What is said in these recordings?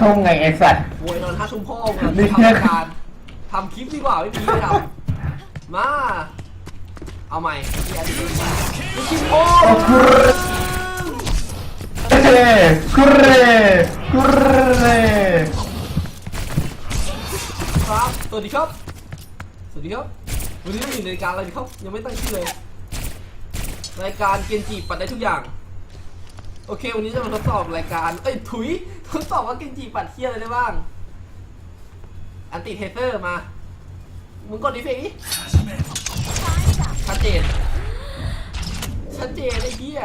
ทุ่มไงไอสัตว์โวยนอนห้าทุ่มพ่อมึงนี่ทำรายการทำคลิปดีกว่าไม่มีไม่ทำมาเอาใหม่ไอ้เหี้ยนี่ไม่คลิปพ่อโอ้คุเรคุเรคุเรครับสวัสดีครับ สวัสดีครับ วันนี้เราอยู่ในรายการอะไรดีครับ ยังไม่ตั้งชื่อเลย รายการเกนจิปัดได้ทุกอย่าง โอเค วันนี้จะมาทดสอบรายการ เอ้ยถุย ทดสอบว่าเกนจิปัดเที่ยอะไรได้บ้าง อันติเทเซอร์มา มึงกดดิเฟกดิชัดเจน ชัดเจนไอ้เหี้ย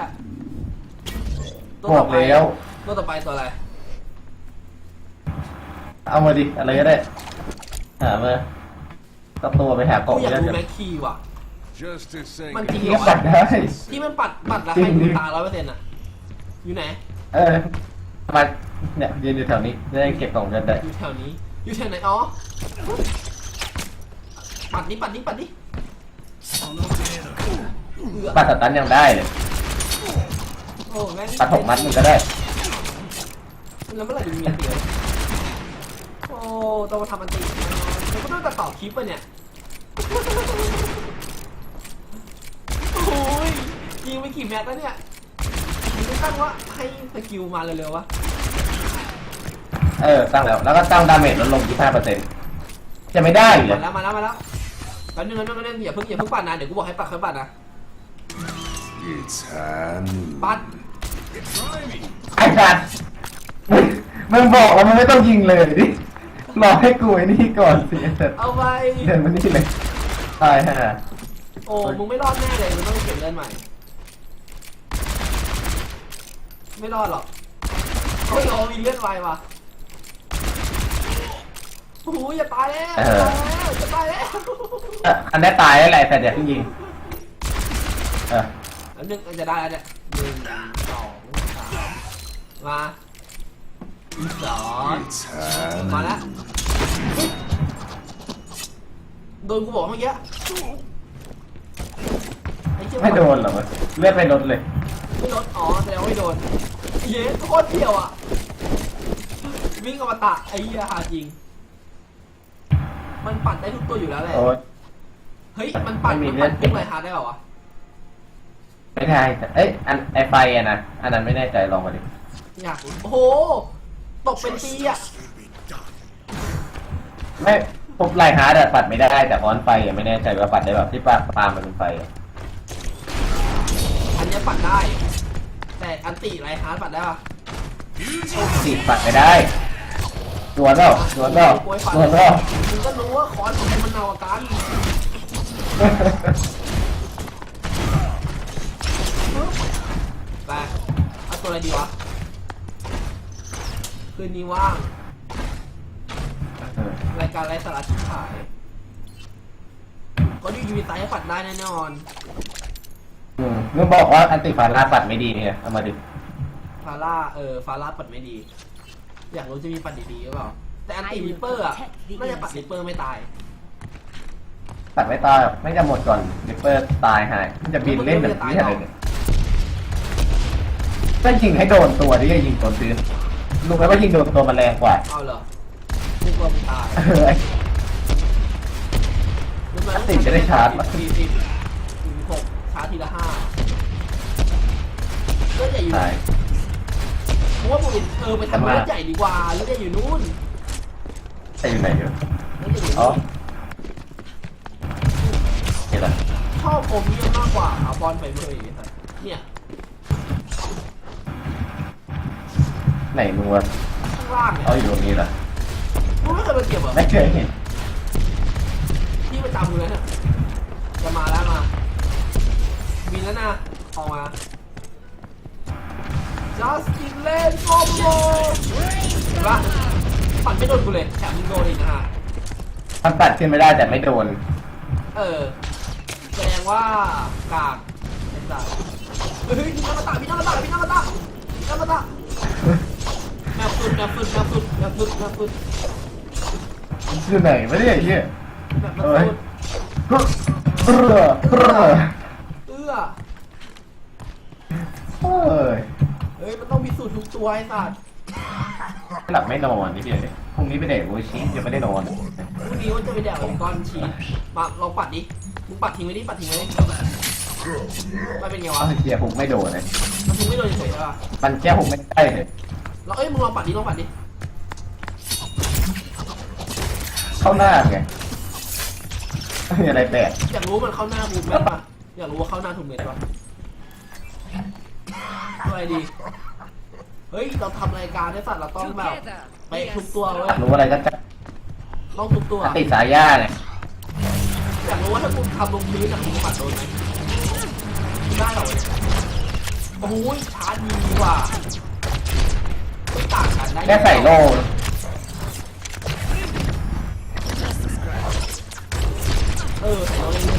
ตัวบต่ออกไปแล้ว ตัวต่อไปตัวอะไร เอามาดิ อะไรก็ได้ หามาตัตัวไปหากล่องกูอยากแล้วดูกันแม็กคีย์ว่ะ Justice ain't มันจริงที่เหรอปัดได้ ที่มันปัดปัดแล้วจริให้งดูดิตาร้อยเปอร์เซ็นต์อะ อยู่ไหน เออมาเนี่ยยืนอยู่แถวนี้จะได้เก็บกล่องกันได้อยู่แถวนี้ อยู่แถวไหน อ๋อ ปัดนี้ปัดนี้ปัดนี้เอือปัดสตันยังได้เลยโอ้แม่งปัดหกมัดมันก็ได้ แล้วเมื่อไหร่จะมีอันตีวะโอ้ต้องมาทำอันตีแล้วก็ต้องตัดต่อคลิปปะเนี่ย โอ้ยยิงไปกี่แม็กแล้วเนี่ยมึง ไม่ตั้งว่าให้สกิลมาเร็วๆวะเออตั้งแล้ว แล้วก็ตั้งดาเมจลดลง 25%จะไม่ได้เหรมาอแล้วมาแล้วมาแล้วแป๊บนึงนะแป๊บนึงอย่าเพิ่งอย่าเพิ่งปัดนะเดี๋ยวกูบอกให้ปัดค่อยปัดนะ It's honey. ปัดไอ้สัตว์มึงมึงบอกแล้วมันไม่ต้องยิงเลยดิรอให้กูไอ้นี่ก่อนสิไอ้สัตว์เอาไปเดินมานี่เลยตายฮะโอ้มึงไม่รอดแน่เลยมึงต้องเก็บเลือดใหม่ ไม่รอดหรอกเฮ้ยโอ้มีเลือดไวว่ะโอ้โหอย่าตายแล้วอย่าตายแล้วเอ่ออันนี้ตายแล้วแหละแต่เดี๋ยวเพิ่งยิงเออแล้วนึงจะได้แล้วเนี่ยหนึ่งสองสามมาอีกสอง It's honey. มาแล้วเฮ้ยโดนกูบอกเมื่อกี้อ้เหี้ยไม่โดนเหรอวะเลือดไม่ลดเลย ไม่โดนอ๋อแสดงว่าไม่โดนเย้โคตรเที่ยวอะวิ่งอมตะไอ้เหี้ยหาจริง มันปัดได้ทุกตัวอยู่แล้วแหละโอ้ย เฮ้ยมันปัดไม่มีมันเลืปัอดดวิ่งไรฮาร์ดได้เปล่าวะไม่ได้แต่เอ้ยอันไอไฟอะนะอันนั้นไม่แน่ใจลองมาดิอยากรู้โอ้โหตกเป็นปีอะไม่ปุ๊บไลฮาร์ดอะปัดไม่ได้แต่ออนไฟอะไม่แน่ใจว่าปัดได้แบบที่ปาปามันเป็นไฟอะอันเนี้ยปัดได้ แต่อันติไรฮาร์ดปัดได้ปะสีปัดไม่ได้ดวนเปล่าดวนเปล่าโอ้ยปัดดวนเปล่ามึงก็รู้ว่าคอนของมึงมันเนาอาการไปเอาตัวอะไรดีวะ คืนนี้ว่าง รายการไรสาระชิบหาย ก็ยูยูไซให้ปัดได้แน่นอน อืมมึงบอกว่าอันติฟาร่าปัดไม่ดีเนี่ยเอามาดิฟาร่าเออฟาร่าปัดไม่ดี อยากรู้จะมีปัดดีๆหรือเปล่า แต่อันติริปเปอร์อะน่าจะปัดริปเปอร์ไม่ตายปัดไม่ตายหรอกไม่จะหมดก่อนริปเปอร์ตายหายมันจะบินเล่นแบบนี้อะไรเนี่ยก็ยิงให้โดนตัวที่จะยิงตัวซื้อรู้ไหมว่ายิงโดนตัวมันแรงกว่าเอาเหรอนึกว่ามันตายเออรู้ไหมติจะได้ชาร์จป ทีละห้าเลือดใหญ่อยู่ตายเพราะว่าผมเออไปทำทำไมเลือดใหญ่ดีกว่าเลือดใหญ่อยู่นู่นแต่อยู่ไหนอยู่เลือดใหญ่อยู่อ๋อนู่นเห็นแล้วชอบโอมเมียมากกว่าเอาบอลไปเลยเนี่ยไหนมึงวะข้างล่างเนี่ยเอาอยู่ตรงนี้เหรอมึงไม่เคยมาเก็บเหรอไม่เคยเห็น ที่ประจำเลยเนี่ยจะมาแล้วมาบิน แล้วนะออกมา Justin เล่นคอมโบเห็นปะปัดไม่โดนกูเลยแถมมึงโดนอีกนะฮะมันปัดขึ้นไม่ได้แต่ไม่โดน เออแสดงว่ากากไอ้สัสเฮ้ยพี่น้ำมาตะพี่น้ำมาตะพี่น้ำมาตะพี่น้ำมาตะแมวสุดแมวสุดแมวสุดแมวสุดแมวสุดอยู่ไหนวะเนี่ยไอ้เหี้ยแมวเอ้ยสุดกรึ๊ก รึ๊กรึ๊กเอื้อเอ้ยเฮ้ย มันต้องพิสูจน์ทุกตัวไอ้สัสหลับไม่นอนนี่เดียวเนี่ยพรุ่งนี้ไปเดทโอ้ยชีสยังไม่ได้นอนพรุ่งนี้ว่าจะไปแดกก้อนชีสมาลองปัดดิมึงปัดทิ้งไว้ดิปัดทิ้งไว้ดิมันเป็นไงวะอ้าวเฮียผมไม่โดนเลยมันทิ้งไม่โดนเฉยๆใช่ป่ะมันแค่ผมไม่ได้เลยแล้วเอ้ยมึงลองปัดดิลองปัดดิเข้าหน้าไงมีอะไรแปลกอยากรู้มันเข้าหน้าถูกเม็ดป่ะ อยากรู้ว่าเข้าหน้าถูกเม็ดป่ะอะไรดี เฮ้ย เราทำรายการได้สัตว์เราต้องแบบไปทุกตัวเว้ยอยากรู้อะไรก็จะต้องทุกตัวติดสายย่าเนี่ยอยากรู้ว่าถ้าคุณทำลงพื้นอะคุณปัดโดนไหมได้เหรอโอ้โหชาร์จดีกว่าไม่ต่างกันได้แค่ใส่โล่เออใส่โล่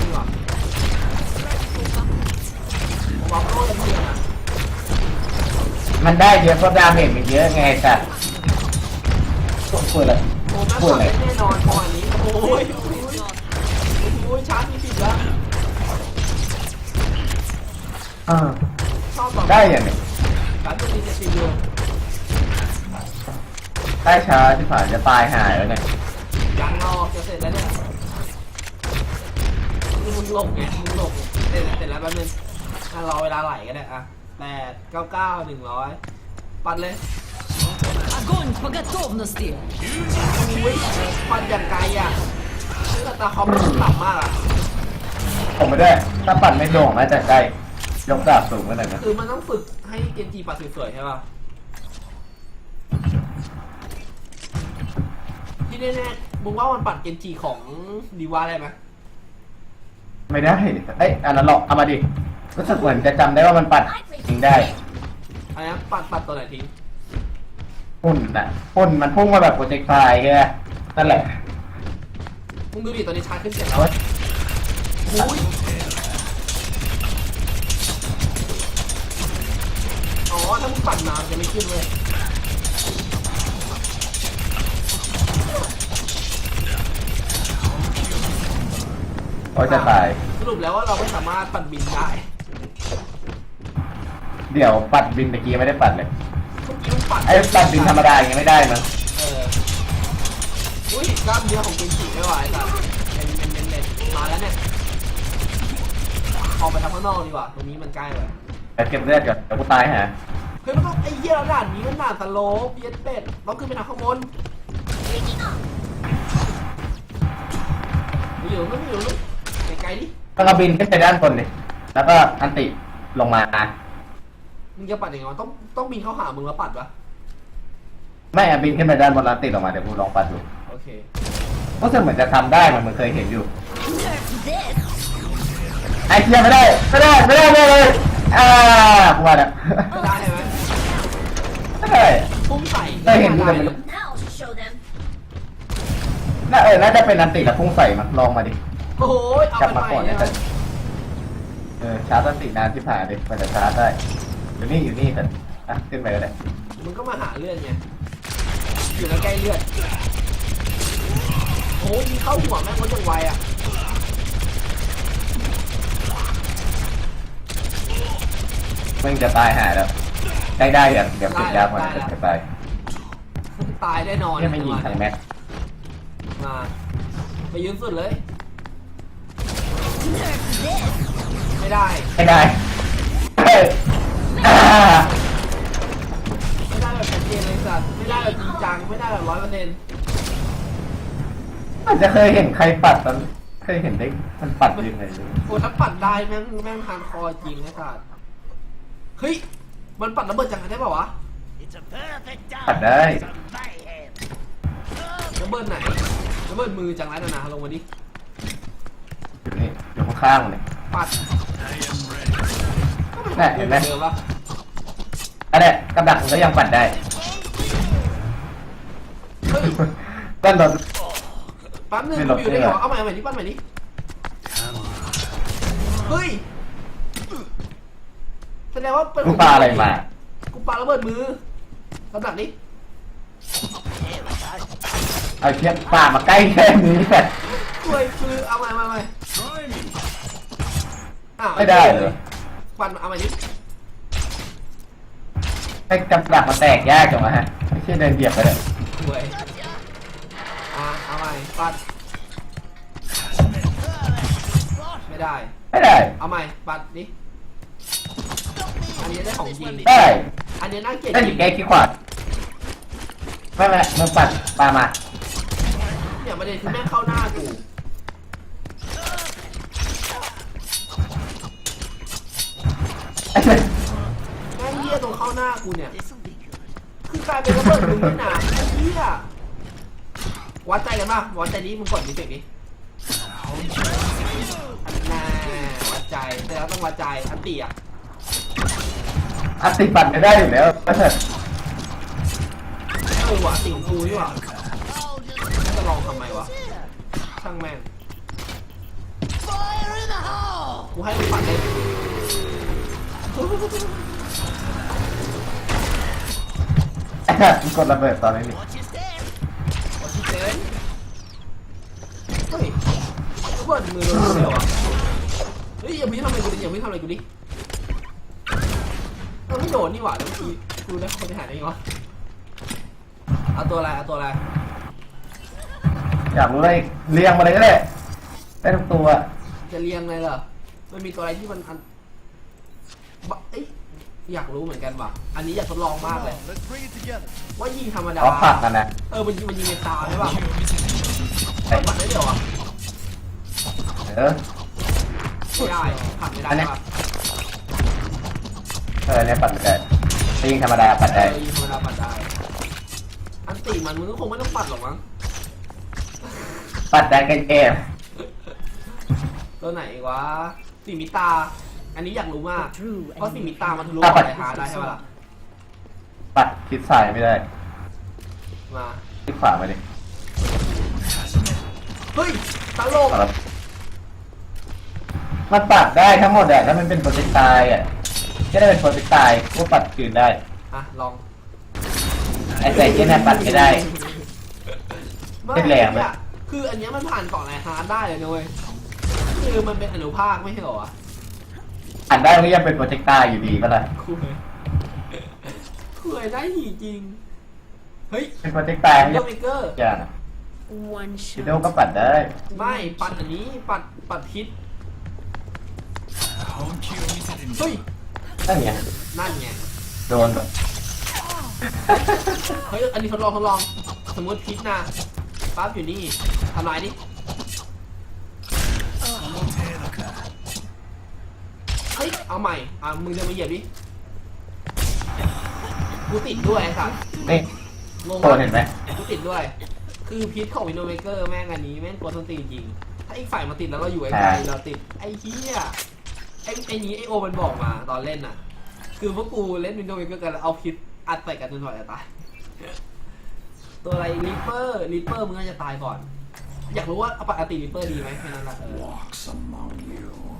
มันได้เยอะเพราะดาเมจมันเยอะไงสัตว์พูดเลยโอ้แม่งพูดเลยแน่นอนนี้ โอ้ยโอ้ยโอ้ยชาร์จมีสิบแล้วอ่าชอบแบบได้อย่างเนี้ยชาร์จมีเจ็ดสิบอยู่ได้ช้าที่ผ่านจะตายหายแล้วเนี่ยยังรอจะเสร็จแล้วเนี่ยมึงหลบไงมึงหลบไงเสร็จแล้วเสร็จแล้วแป๊บนึง อ่ะรอเวลาไหลก็ได้อ่ะแปดเก้าเก้าหนึ่งร้อยปัดเลย Огонь по готовности! อุ้ยปัดอย่างไกลอ่ะนี่ตาคอมมันต่ำมากอ่ะ ผมไม่ได้ ถ้าปั่นไม่โด่งน่าจะได้ยกดาบสูงขนาดนั้น คือมันต้องฝึกให้เกนจีปัดสวยๆใช่ป่ะที่แน่ๆมึงว่ามันปัดเกนจีของดีวาได้ไหม ไม่ได้ เอ้ยอันนั้นหรอกเอามาดิ รู้สึกเหมือนจะจำได้ว่ามันปัดจริงได้อันนี้ปัดปัดตัวไหนทิ้งพุ่นน่ะพุ่นมันพุ่งมาแบบโปรเจกต์ไฟล์แค่นั่นแหละมึงดูดิตอนนี้ชาร์จขึ้นเสร็จแล้วเฮ้ยอุ้ยอ๋อถ้ามึงปัดนานจะไม่ขึ้นเลยเขาจะตายสรุปแล้วว่าเราไม่สามารถปัดบินได้ เดี๋ยวปัดบินตะกี้ไม่ได้ปัดเลยเมื่อกี้มึงปัดไอ้ปัดบินธรรมดาอย่างเงี้ยไม่ได้มั้งเอออุ้ยกล้ามเนื้อของเกนจิไม่ไหวสัตว์เน้นเน้นเน้นเน้นมาแล้วเนี่ยออกไปทางข้างนอกดีกว่าตรงนี้มันใกล้เลยแต่เก็บเลือดก่อนเดี๋ยวกูตายฮะเฮ้ยมันต้องไอ้เหี้ยแล้วด่านนี้มันด่านสโลปเย็ดเป็ดต้องขึ้นไปทางข้างบนไม่อยู่ไม่อยู่ลูกไกลๆดิต้องเอาบินขึ้นไปด้านบนเลยแล้วก็อันติลงมา มึงจะปัดยังไงวะต้องต้องบินเข้าหามึงแล้วปัดปะไม่อะบินขึ้นไปด้านบนแล้วติดลงมาเดี๋ยวกูลองปัดดูโอเครู้สึกเหมือนจะทำได้เหมือนมึงเคยเห็นอยู่ Nerf this! ไอ้เทียไม่ได้ไม่ได้ไม่ได้ไม่ได้เลยอ่ากูว่าแล้วได้ใช่ไหมไม่ได้ พุ่งใส่ได้เห็นอยู่แต่ไม่รู้ Now to show them! น่าเออน่าจะเป็นอันติแล้วพุ่งใส่มาลองมาดิโอ้ยเอากลับไปมาใหม่ก่อนเนี่เนี่ยยเออชาร์จอันตินานที่ผ่านดิมันจะชาร์จได้ อยู่นี่อยู่นี่แต่อะขึ้นไปก็ได้มึงก็มาหาเลือดไงอยู่ใกล้ๆเลือดโอ้ยยิงเข้าหัวแม่งคนจังไวอะมึงจะตายหาแล้วได้ได้อย่างเดี๋ยวติดยากกว่าจะจะตายตายแน่นอนเนี่ยไม่ยิงทางแม็กมาไปยืนสุดเลย Nerf this! ไม่ได้ ไม่ได้เฮ้ยอ่า ไม่ได้แบบชัดเจนเลยสัตว์ไม่ได้แบบจริงจังไม่ได้แบบร้อยเปอร์เซ็นต์อาจจะเคยเห็นใครปัดตอนเคยเห็นได้มันปัดยังไงโอ้ถ้าปัดได้แม่งแม่งทางคอจริงไอ้สัตว์เฮ้ยมันปัดระเบิดจังได้ป่าวะปัดได้ระเบิดไหนระเบิดมือจังไรนานาลงมาดิอยู่นี่อยู่ข้างๆเลยปัดน่ะเห็นไหมเดิมปะ อันเนี้ยกับดักมันก็ยังปัดได้เฮ้ยด้านบนแป๊บนึงไม่หลบอยู่ในไม่หลหับวเอาใหม่เอาใหม่ดิปั้นใหม่ดิเฮ้ย แสดงว่าเป็นกูปลาอะไรมากูปาระเบิดมือลำดับนี้เอาเชือกป่ามาใกล้แค่นี้แต่ ช่วยคือเอาใหม่เอาใหม่ Try me. อ้าวไม่ได้เลยปันเอาใหม่ดิ ให้กับดักมาแตกยากจังวะฮะใช่เดินเหยียบไปเลยสวยอะเอาใหม่ปัด ไม่ได้ ไม่ได้ เอาใหม่ปัดดิอันนี้ได้ของจริงได้ อันนี้น่าเกลียดได้จหยิริบงแกขี้ขวาดไม่ไม่มึงปัดปลามาเนี่ยประเด็นคือแม่งเข้าหน้ากูไอ้ เหี้ยแม่งเหี้ยตรงเข้าหน้ากูเนี่ย คือกลายเป็นระเบิดมึงนี่หนาไอ้เหี้ยวัดใจกันป่ะวัดใจนี้มึงกดมิเสกดิน่าวัดใจแต่เราต้องวัดใจอันตีอะอัดติดปัดไม่ได้อยู่แล้วก็เถอะเออว่ะอันตีของกูนี่หว่าจะลองทำไมวะช่างแม่ง Fire in the hole! กูให้มึงปัดเลย มึงกดระเบิดตอนนี้นี่ Watch your step! กดที่เจนเฮ้ยระเบิดมือโดนเดียวอะเฮ้ยอย่าพี่ทำอะไรกูดิอย่าพี่ทำอะไรกูดิเราไม่โดนนี่หว่าแล้วเมื่อกี้กูได้คนที่หายได้ไงวะเอาตัวอะไรเอาตัวอะไรอยากรู้อะไรเรียงมาเลยก็ได้ได้ทุกตัวจะเรียงเลยเหรอมันมีตัวอะไรที่มันอันบะเอ้ย อยากรู้เหมือนกันว่ะ อันนี้อยากทดลองมากเลย Let's bring it together. ว่ายิงธรรมดา เขาผลักกันนะเออมันยิงมันยิงในตาใช่ป่ะไอ้ปัดได้เดียวอะเออ ไม่ได้ผักไม่ได้อันเนี้ยป่ะเออเนี่ยปัดไม่ได้แต่ยิงธรรมดาปัดเอได้ อยิงธรรมดาปัดได้ อันตีมันมึงก็คงไม่ต้องปัดหรอกมั้ง ปัดได้แค่แก้ตัวไหนวะสีมิตา อันนี้อยากรู้มาก True เพราะสีมิ enemy. ตามันทะลุอะไรหาได้ใช่ปะล่ะปัดคิดซ้ายไม่ได้มาคิดขวามาดิเฮ้ยตลกเอาละมันปัดได้ทั้งหมดอะถ้ามันเป็นโปรเจกต์ตายอะก็ได้เป็นโปรเจกต์ตายก็ปัดคืนได้ อะลองไอ้ใส่เช่นนั้นปัดไม่ได้ ไม่เป็นแรงไหม เนี่ยคืออันเนี้ยมันผ่านเกาะไนฮาร์ดได้เลยนะเว้ยคือมันเป็นอนุภาคไม่ใช่เหรอวะ อ่านได้ก็ยังเป็นโปรเจกต์ตายอยู่ดีก็ได้คุยคุยได้หีจริง เฮ้ยเป็นโปรเจกต์ตายวิไม่โดใช่เมเกอร์อย่าง One วิดีโอ shot. ก็ปัดได้ไม่ ปัดอันนี้ ปัด ปัดพิษเฮ้ย นั่นไงนั่นไง โดนแบบเฮ้ย อันนี้ทดลองทดลอง สมมติพิษนะปั๊บอยู่นี่ทำลายดิ เฮ้ยเอาใหม่ อะมึงเดินมาเหยียบดิ กูติดด้วยไอ้สัสนี่งงโดนปะเห็นไหมกูติดด้วย คือพิษของวินโดเมเกอร์แม่งอันนี้แม่งกลัวต้นตีนจริง ถ้าอีกฝ่ายมาติดแล้วเราอยู่ไกลๆเราติด ไอ้เหี้ยไอ้ไอ้นี้ไอโอมันบอกมาตอนเล่นน่ะ คือพวกกูเล่นวินโดว์เมเกอร์กันแล้วเอาพิษอัดใส่กันจนกว่าจะตาย ตัวอะไรริปเปอร์ริปเปอร์มึงน่าจะตายก่อน อยากรู้ว่าปกติริปเปอร์ดีไหมแค่นั้นแหละ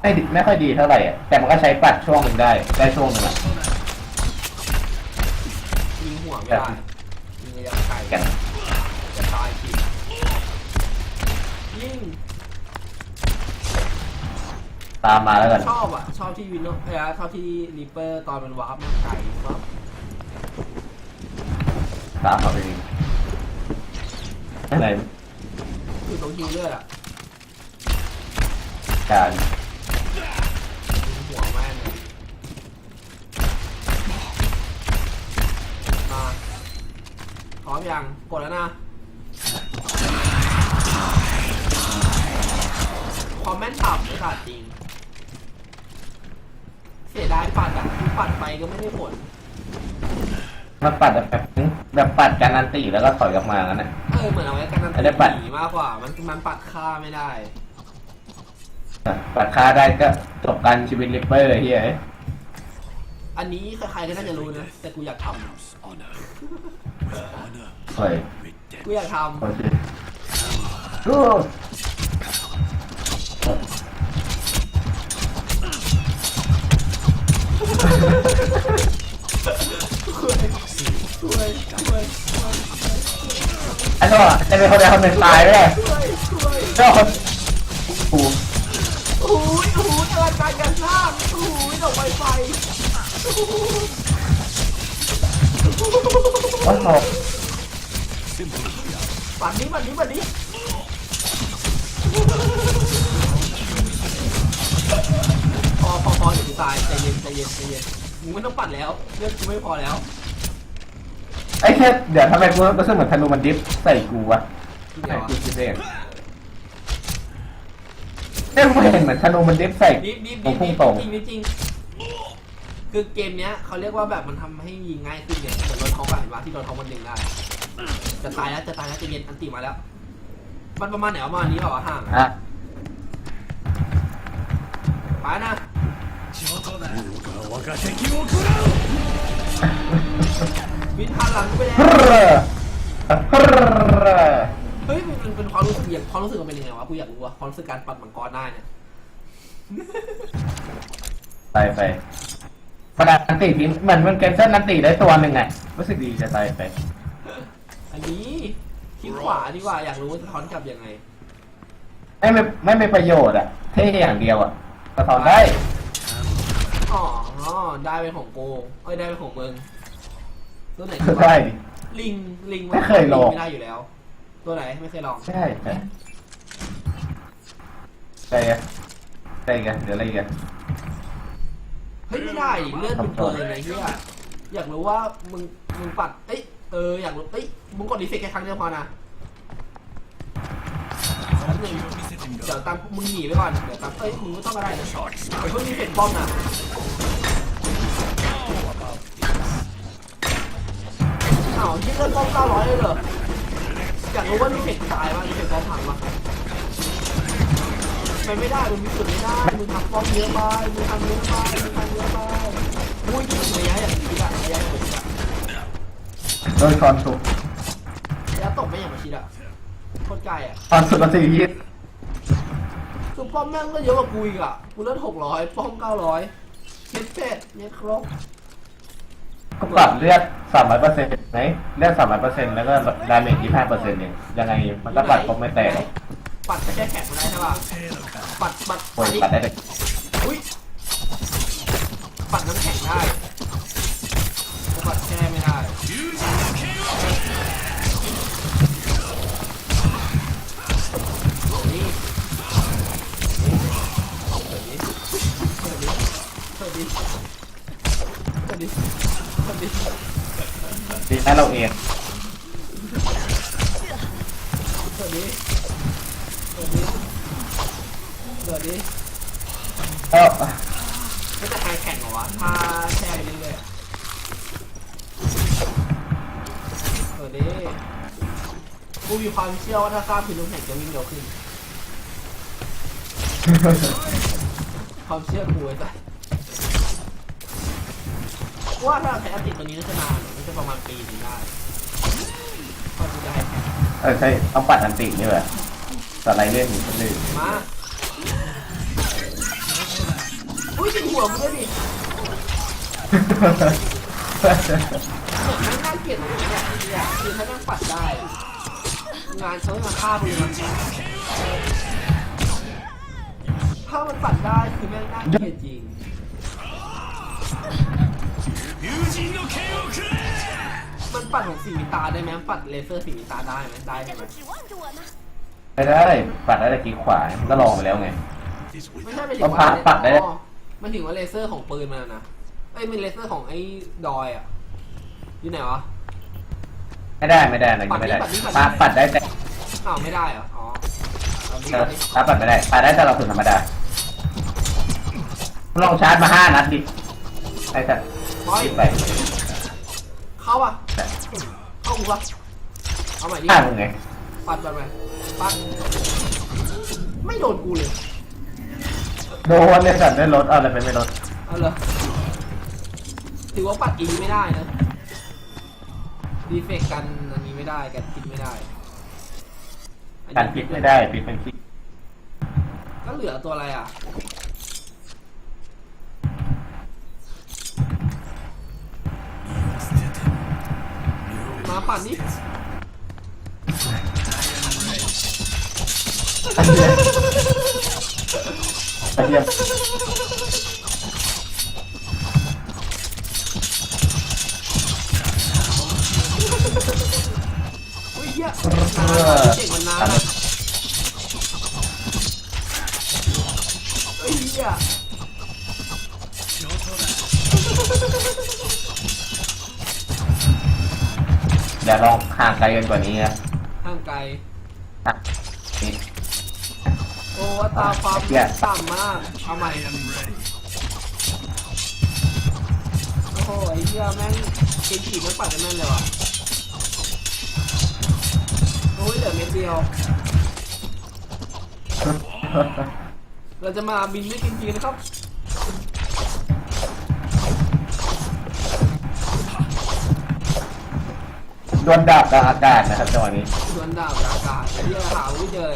เออ Walks among you. ไม่ดีไม่ค่อยดีเท่าไหร่อะแต่มันก็ใช้ปัดช่วงหนึ่งได้ ได้ช่วงหนึ่งอะยิงหัวไม่ได้ยิงระยะไกลกันจะตายทียิงตามมาแล้วกันชอบอะ ชอบที่วินโดว์เออชอบที่ริปเปอร์ตอนมันวาร์ปมันไกลปั๊บตามมาไปดิอะไรคือตรงฮิวเลือดอะการ ยิงหัวแม่งเลยมาพร้ อมยัง กดแล้วนะคอมเมนต์ต่ำไม่ขาดจริง เสียดายปัดอะคือปัดไปก็ไม่ได้ผลมันปัดแบบแบบปัดการอันตีแล้วก็ถอยออกมางั้นนะ เออเหมือนเอาไว้กันนันไม่ได้ปัดหนีมากกว่า มันมันปัดค่าไม่ได้ ปัดค่าได้ก็จบการชีวิตลิปเปอร์เฮีย อันนี้ใครๆก็น่าจะรู้นะ แต่กูอยากท Honor. Honor. เฮ้ยำกูอยากทโอเคกูำช่วยช่วยช่วยไอ้ตัวจะเป็นคนใดคนหนึ่งตายไปเลยช่วยช่วยเจ้าคนกูโอ้ยโอ้ยอลังการกันสร้างโอ้ยดอกไม้ไฟ โอ้โห Simple. ปัดนี้ปัดนี้ปัดนี้พอพอพอเดี๋ยวกูตายใจเย็นใจเย็นใจเย็นมึงไม่ต้องปัดแล้วเลือดกูไม่พอแล้วไอ้แค่เดี๋ยวทำไมกูรู้สึกเหมือนธนูมันดิฟใส่กูวะจริงไหเหนรอกูคิดเองเอ้ยกูเห็นเหมือนธนูมันดิฟใส่ดิบดิบผดิมบพุ่งตรงจริงจริง คือเกมเนี้ยเขาเรียกว่าแบบมันทำให้ยิงง่ายขึ้นเนี่ยแต่โดนท้องก็เห็นว่าที่โดนท้องมันดึงได้ จะตายแล้วจะตายแล้วจะเย็นอันตีมาแล้ว มันประมาณไหนประมาณนี้เหรอวะห่างอะไปนะวินทานหลังไปแล้วเฮ้ยมันเป็นเป็นความรู้สึกอย่างความรู้สึกมันเป็นยังไงวะกูอยากรู้ว่าความรู้สึกการปัดมังกรได้เนี่ย ไปไป ประดับนันติทีเหมือนมันเกนเซอร์นันติได้ตัวหนึ่งไงรู้สึกดีจะตายไปอันนี้คลิกขวาดีกว่าอยากรู้ว่าสะท้อนกลับยังไงไม่ไม่ไม่มีประโยชน์อะเท่อย่างเดียวอะสะท้อนได้อ๋อได้เป็นของกูเอ้ยได้เป็นของมึงตัวไหนดีวะได้ดิลิงลิงไม่เคยลอง ไม่ได้อยู่แล้ว ตัวไหนไม่เคยลองใช่ใช่ใช่ไงใช่ไงเดี๋ยวอะไรกันเฮ้ยไม่ได้ดิเลื่อนเป็นตัวเลยไงเฮียอยากรู้ว่ามึงมึงปัดเอ้ยเอออยากรู้เอ้ยมึงกดรีเฟกแค่ครั้งเดียวพอนะแป๊บนึงเดี๋ยวตามมึงหนีไปก่อนเดี๋ยวตามเอ้ยมึงไม่ต้องอะไรนะไอ้พวกนี้เฟกป้อมน่ะอ้าวที่เลื่อนป้อมเก้าร้อยเลยเหรออยากรู้ว่ารีเฟกตายป่ะรีเฟกป้อมพังป่ะ มันไม่ได้มึงมีสุดไม่ได้มึงทำป้อมเยอะไปมึงทำเยอะไปมึงทำเยอะไปมุ้ยระยะอย่างนี้อะระยะอย่างนี้อะโดยคอนสุดระยะตกไม่อย่างมาชิดอะโคตรไกลอะคอนสุดละสี่ยี่คือป้อมแม่งก็เยอะกว่ากูอีกอะกูเลือดหกร้อยป้อมเก้าร้อยเช็ดเสร็จเนี่ยครบก็ปรับเลือดสามร้อยเปอร์เซ็นต์ไหนเลือดสามร้อยเปอร์เซ็นต์แล้วก็ดาเมจยี่ห้าเปอร์เซ็นต์เองยังไงมันก็ปัดครบไม่แตก หรอกปัดแค่แขนมาได้ใช่ป่ะปัดปัดโอ้ยนี่ปัดได้เลยอุ้ยปัดน้ำแข็งได้แต่ปัดแช่ไม่ได้นี่เปิดดิเปิดดิเปิดดิเปิดดิเปิดดิดีนะเราเองเปิดดิเปิดดิ เปิดดิก็ไม่จะใครแข่งเหรอวะถ้าแช่ไปเรื่อยๆอะเปิดดิกูมีความเชื่อว่าถ้าข้ามพื้นน้ำแข็งจะวิ่งเร็วขึ้น ความเชื่อกูไอ้สัสว่าถ้าใช้อันติดตัวนี้น่าจะนานน่าจะประมาณปีหนึงได้พอกูจะให้แข่งเออใช่ต้องปัดอันตินี่แหละสไลด์เลื่อนอยู่คนอื่นมา อุ้ยถึงหัวกูด้วยดิเหมือนไม่นเกลียนี้แหลเนี่ยคือถ้าแม่งปัดได้ งานเขาไมาฆ่ามึงหรถ้ามันปัดได้คือแม่งน่าเกลียดจริงมันปัดของสีมิตาได้ไหมปัดเลเซอร์สีมิตาได้ไหมได้ใช่ไหมไม่ได้ปัดได้แต่กีขวาก็ลองไปแล้วไงไม่ใช่ไปถึงปัดปัดได้ มันถึงว่าเลเซอร์ของปืนมันอะนะไอ้ยมันเลเซอร์ของไอ้ดอยอะอยู่ไหนวะ ไม่ได้ไม่ได้อะไรอย่างงี้ไม่ได้ปัดนี่ปัปัดดนี่ ปัดได้แต่อ้าวไม่ได้เหรอ อ๋อเอาดิเออเอาดิถ้าปัดไม่ได้ปัดได้แต่เราถึงธรรมดาลองชาร์จมาห้านัดดิไอ้สัตว์บอยปิดไปเข้าปะเข้ากูปะเอาใหม่ดิห้ามึงไงปัดปัดไปปัด ไม่โดนกูเลย โดนเลยสัตว์ได้รถเอาอะไรไปไม่รถเอาเลยถือว่าปัดอีไม่ได้นะดีเฟกกันอันนี้ไม่ได้กันพิษไม่ได้อัการปิดไม่ได้ปิดเป็นคลิปก็เหลือตัวอะไรอะ มาปั่นนี่ ไอ้เหี้ยไอ้เหี้ยอุ้ยเก่งมันนานอะเฮ้ยเหี้ยเดี๋ยวลองห่างไกลกันกว่านี้นะ ห่างไกล อ้อัตราความเหี้ยต่ำมากเอาใหม่ I am ready. โอ้โหไอ้เหี้ยแม่งเกมจีมันปัดกันแม่นเลยว่ะโอ้ยเหลือเม็ดเดียว เราจะมาบินด้วยเกมจีนะครับโดนดาบกลางอากาศนะครับจังหวะนี้ ดวลดาวอากาศไอ้เหี้ยหาไม่เจอ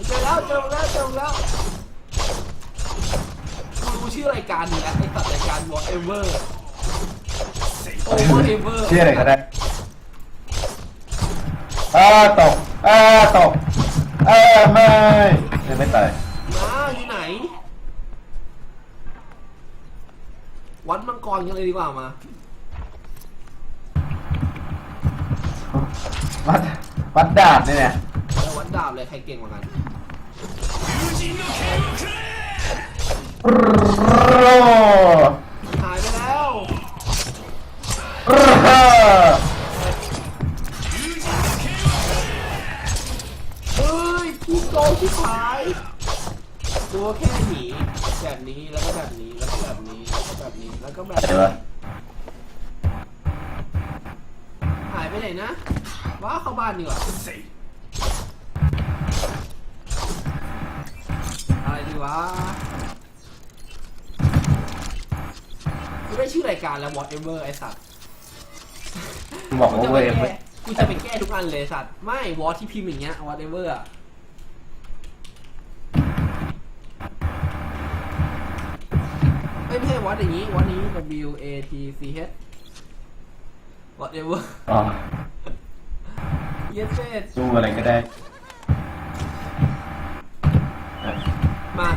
เลยเจอแล้วเจอแล้วเจอแล้วกูรู้ชื่อรายการนี้แล้วไอ้ตัดรายการ whatever overever ชื่ออะไรก็ได้เออตกเออตกเออไม่ยังไม่ตายมาอยู่ไหน วัดมังกรกันเลยดีกว่ามา วัดวัดดาบเนี่ยนะ แล้ววัดดาบเลยใครเก่งกว่ากัน รอหายไปแล้วรอเฮ้ยพี่โกงที่หายตัวแค่หนีแบบนี้แล้วก็แบบนี้แล้วก็แบบนี้แล้วก็แบบนี้แล้วก็แบบนี้หายไปไหนนะว้าเข้าบ้านดีกว่า วะกูได้ชื่อรายการแล้ว whatever ไอสัตว์บอกกูว่าจะเวไปฟแก้กูจะไปแก้ทุกอันเลยสัตว์ ไม่ วอทที่พิมพ์อย่างเงี้ย whatever อะไม่ไม่ใช่วอทอย่างงี้วอทนี้ W A T C H whatever อ๋อเย็ดเจ็ดดูอะไรก็ได้ มา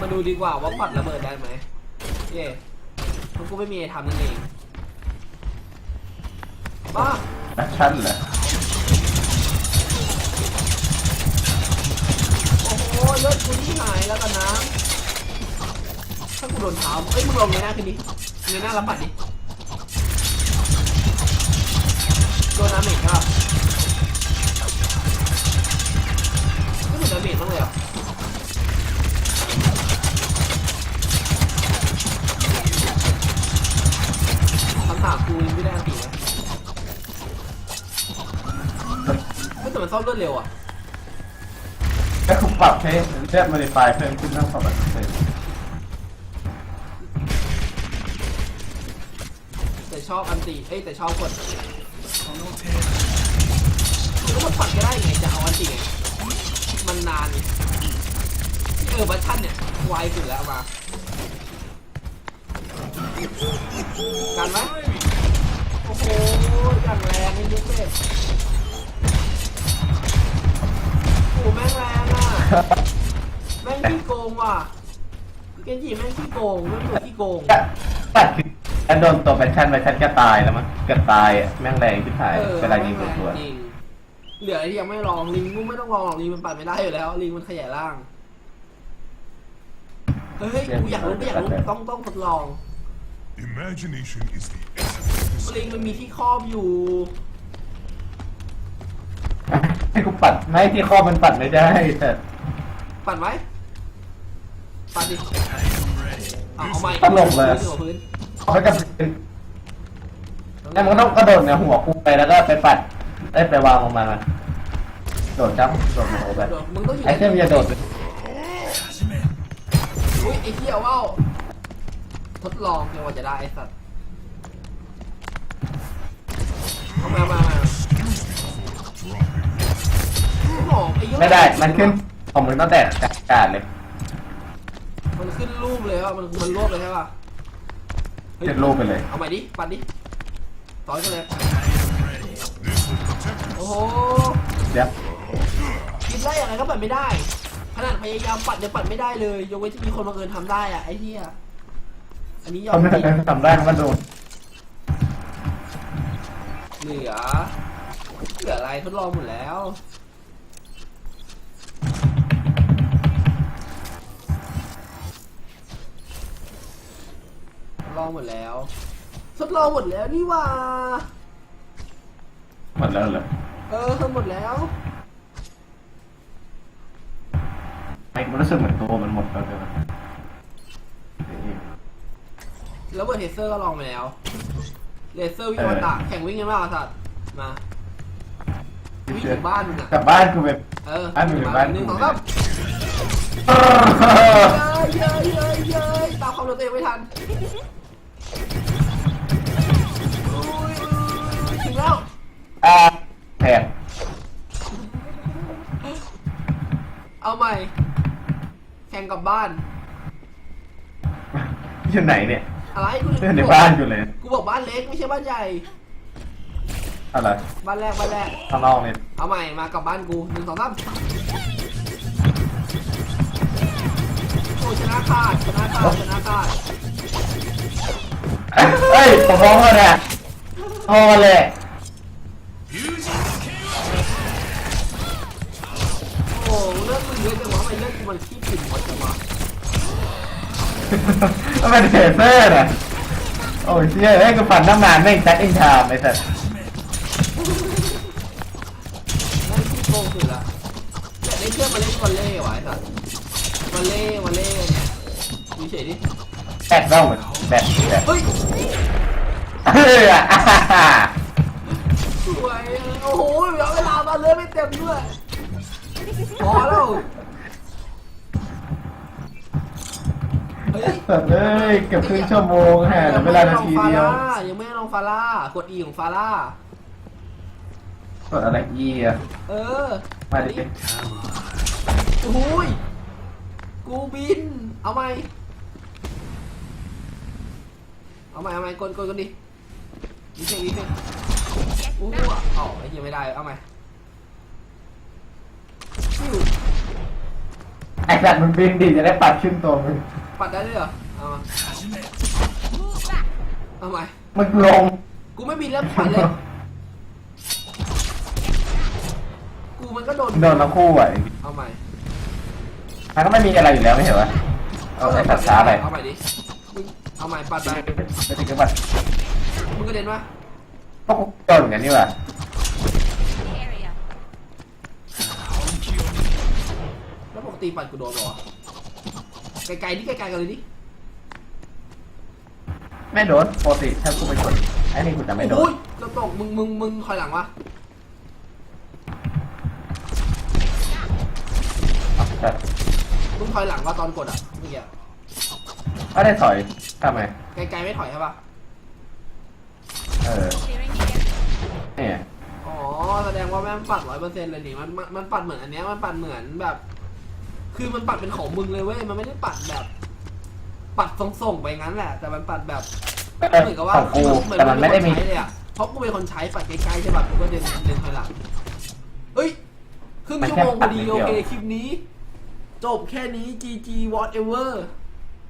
มาดูดีกว่าว่าปัดระเบิดได้ไหมเย่เพราะกูไม่มีอะไรทำนั่นเองมาแอคชั่นเหรอโอ้โหเลือดกูที่หายแล้วกันนะ ถ้ากูโดนเท้าเอ้ยมึงลงเงยหน้าขึ้นดิเงยหน้าแล้วปัดดิโดนดาเมจก็ไม่เหมือนดาเมจบ้างเลยเหรอะ ซ่อมรวดเร็วอะแต่คุณปรับเช้เลือดโมดิฟายเพิ่มขึ้นเท่ากับเซ็นแต่ชอบอันตีเอ้ยแต่ชอบกดนคือก็มาปัดก็ได้ไงจะเอาอันตีมันนานเออบัตชั่นเนี่ยไวสุดแล้วมากันไหมโอ้โหอย่างแรงนี่ยุ้ยเลย โอ้โหแม่งแรงอะ แม่งขี้โกงว่ะเกนจิแม่งขี้โกงแม่งตัวขี้โกงก็ปัดคือถ้าโดนตัวแบชชั่นแบชชั่นก็ตายแล้วมั้งก็ตายอะแม่งแรงที่ถ่ายเออเวลายิงแม่ตัวแรงจริงเหลือที่ยังไม่ลองลิงกูไม่ต้องลองหรอกลิงมันปัดไม่ได้อยู่แล้ว ลิงมันขยายร่าง เฮ้ยกูอยากรู้กูอยากรู้ต้องต้องทดลอง Imagination is the essence of ลิงมันมีที่ครอบอยู่ ให้กูปัดไม่ที่ข้อมันปัดไม่ได้แต่ปัดไหมปัดดิ I am ready. เอาเอาใหม่ตลกเลยพื้นหัวพื้นเขาจะเป็นแล้วมันก็ต้องกระโดดเนี่ยหัวกูไปแล้วก็ไปปัดได้ไปวางลงมามันโดดจับโดดมาโอแบบโดดมึงต้องอยู่ไอเทมจะโดด始めอุ้ยไอ้เหี้ยว่าวทดลองเดี๋ยวว่าจะได้ไอ้สัตว์เอามามา มาไม่บอกไอ้เหี้ยไม่ได้ มันขึ้นของมึงตั้งแต่อากาศเลยมันขึ้นรูปเลยว่ามันมันรวบเลยใช่ป่ะฮ้ยขึ้นรูปไปเลย เอาใหม่ดิ ปัดดิ ต่อยกันเลย This will protect โอ้โหเดี๋ยวคิดได้อย่างไรก็ปัดไม่ได้ ขนาดพยายามปัดยังปัดไม่ได้เลย ยกเว้นที่มีคนบังเอิญทำได้อะไอ้เหี้ย อันนี้ยอเขามไม่จริงทำได้มันก็โดนเหลือ เหลืออะไรทดลองหมดแล้ว ลองหมดแล้ว ทดลองหมดแล้วนี่หว่า หมดแล้วเหรอเออหมดแล้ว ไอ้มันรู้สึกเหมือนตัวมันหมดแล้วเลยวะนี่แล้วเบอร์เทเซอร์ก็ลองไปแล้ว เลเซอร์วิ่งอมตะแข่งวิ่งกันมากสัตว์มา วิ่งถึงบ้านมึงอะกลับบ้านกูแบบ เออบ้านมึงอยู่บ้านหนึ่งกูสองสามเย้ยเย้ยเย้ยตามความเร็วตัวเองไม่ทันอุ้ยอุ้ย ถึงแล้วอ่าแผนเอาใหม่แข่งกลับบ้าน อยู่ไหนเนี่ยอะไรกูเล่นในบ้านอยู่เลย กูบอกบ้านเล็กไม่ใช่บ้านใหญ่ อะไร บ้านแรกบ้านแรก ข้างนอกเนี่ยเอาใหม่มากลับบ้านกูหนึ่งสองสามโอ้ชนะขาดชนะขาดชนะขาด เฮ้ยผมมองมาเนี่ยมองมาเลยโอ้เลือดมึงเยอะจังวะทำไมเลือดกูมันขี้ปิ่นหมดจังวะมันเป็นเทเซอร์น่ะโอ้ยเชี่ยเอ้ยกูปั่นตั้งนานแม่งแจ็คอินชามไอ้สัสนั่นขี้โกงสุดละอยากได้เพื่อนมาเล่นวอลเล่วะไอ้สัสวอลเล่วอลเล่เนี่ยดูเฉยดิ แบตเล่าเหมือนแบตแบตเฮ้ยเฮ้ยอะสวยโอ้โหเหลือเวลามาเลยไม่เต็มด้วยพอแล้วเฮ้ยสัสเอ้ยเกือบครึ่งชั่วโมงฮะเหลือเวลานาทีเดียวยังไม่ได้ลองฟาร่ากด E ของฟาร่ากดอะไรอีอะเออมาดิโอ้ยกูบิน เอาไหม เอาไหมเอาไหมกดกดกันดิดีเซ็งดีเซ็งโอ้โหอ๋อไอ้เหี้ยังไม่ได้เอาไหมฟิวไอ้สัตว์มึงบินดิจะได้ปัดขึ้นตัวมึงปัดได้ด้วยเหรอเอามาเอาไหมมึงลงกูไม่บินแล้วปัดเลยกูมันก็โดนโดนทั้งคู่อะเอาใหม่มันก็ไม่มีอะไรอยู่แล้วไม่เห็นวะเอาไอ้สัตว์ช้าไปเอาใหม่ดิมึง เอาใหม่ปัดไปไม่ถึงกับปัดมึงกระเด็นปะพวกกูโดนเหมือนกันนี่ว่ะ Area. แล้วปกติปัดกูโดนเหรอไกลๆนี่ไกลๆกันเลยดิไม่โดนปกติถ้ากูไปชนไอ้นี่กูจะไม่โดโอ้นยกระตกมึงมึงมึงคอยหลังวะแต่มึงคอยหลังว่าตอนกดอะเมื่อกี้ก็ ได้ถอยทำไม ไกลๆไม่ถอยใช่ปะเออ Clearing the area. เนี่ยอ๋อ แสดงว่าแม่งปัดร้อยเปอร์เซ็นต์เลยนี่มันมันมันปัดเหมือนอันเนี้ยมันปัดเหมือนแบบ คือมันปัดเป็นของมึงเลยเว้ย มันไม่ได้ปัดแบบ ปัดส่งๆไปงั้นแหละ แต่มันปัดแบบ เหมือนกับว่าของกูเหมือนแต่มันไม่ได้มีใช้เลยอะเพราะกูเป็นคนใช้ปัดไกลๆใช่ป่ะกูก็เดินเดินถอยหลังเอ้ยครึ่งชั่วโมงพอดีโอเคคลิปนี้ จบแค่นี้ GG whatever